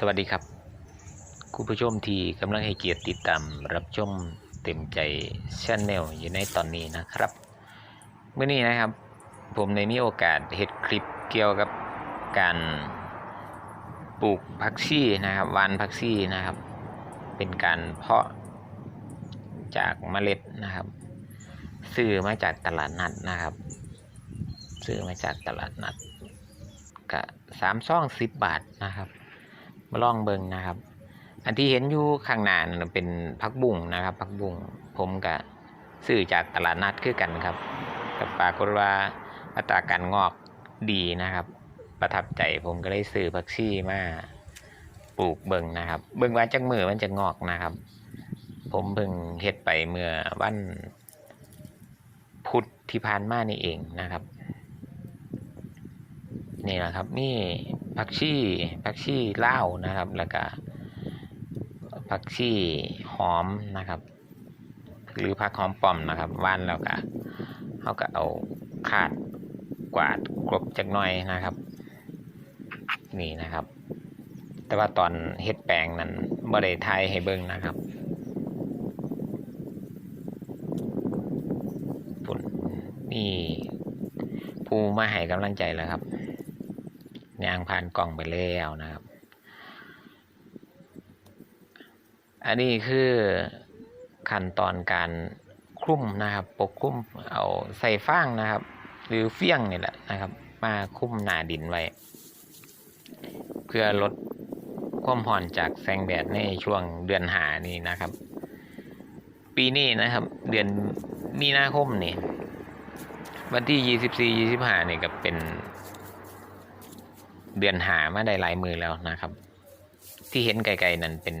สวัสดีครับ คุณผู้ชมที่กำลังให้เกียรติติดตามรับชมเต็มใจชแนลอยู่ในตอนนี้นะครับเมื่อนี้นะครับ ผมได้มีโอกาสเฮ็ดคลิปเกี่ยวกับการปลูกผักชีนะครับวานผักชีนะครับ เป็นการเพาะจากเมล็ดนะครับซื้อมาจากตลาดนัดนะครับซื้อมาจากตลาดนัดก็สามซ่องสิบบาทนะครับ มาลองเบิ่งนะครับ อันที่เห็นอยู่ข้างหน้าเป็นผักบุ้งนะครับผักบุ้งผมก็ซื้อจากตลาดนัดคือกันครับกับปรากฏว่าอัตราการงอกดีนะครับ ประทับใจผมก็เลยซื้อผักชี่มาปลูกเบิ่งนะครับ เบิ่งว่าจักมือมันจะงอกนะครับ ผมเพิ่งเฮ็ดไปเมื่อวันพุธที่ผ่านมานี่เองนะครับ นี่แหละครับนี่ ผักชีผักชีเลานะครับ แล้วก็ผักชีหอมนะครับ หรือผักหอมป้อมนะครับว่านแล้วก็เขาก็เอาขาดกวาดกลบจักหน่อยนะครับ นี่นะครับ แต่ว่าตอนเฮ็ดแปลงนั้นบ่ได้ทายให้เบิ่งนะครับปุ่นนี่ผู้มาให้กำลังใจแล้วครับ ยางผ่านกล่องไปแล้วนะครับ อันนี้คือขั้นตอนการคลุ้มนะครับปกคลุ้มเอาใส่ฟางนะครับ หรือเฟี้ยงนี่แหละนะครับ มาคลุ้มหนาดินไว้ เพื่อลดความห่อนจากแสงแดดในช่วงเดือนหานี่นะครับ ปีนี้นะครับ เดือนมีนาคมนี่วันที่ยี่สิบสี่ยี่สิบห้านี่ก็เป็น เดือนหามาได้หลายมือแล้วนะครับ ที่เห็นไกลๆนั่นเป็น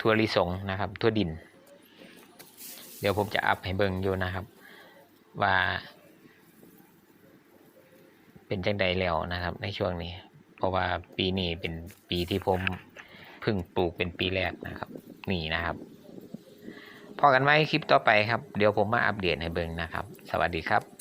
ทั่วลิสงนะครับทั่วดิน เดี๋ยวผมจะอัพให้เบิ่งอยู่นะครับ ว่า เป็นจังใดแล้วนะครับ ในช่วงนี้ เพราะว่าปีนี้เป็นปีที่ผมเพิ่งปลูกเป็นปีแรกนะครับนี่นะครับพอกันไว้คลิปต่อไปครับ เดี๋ยวผมมาอัปเดตให้เบิ่งนะครับ สวัสดีครับ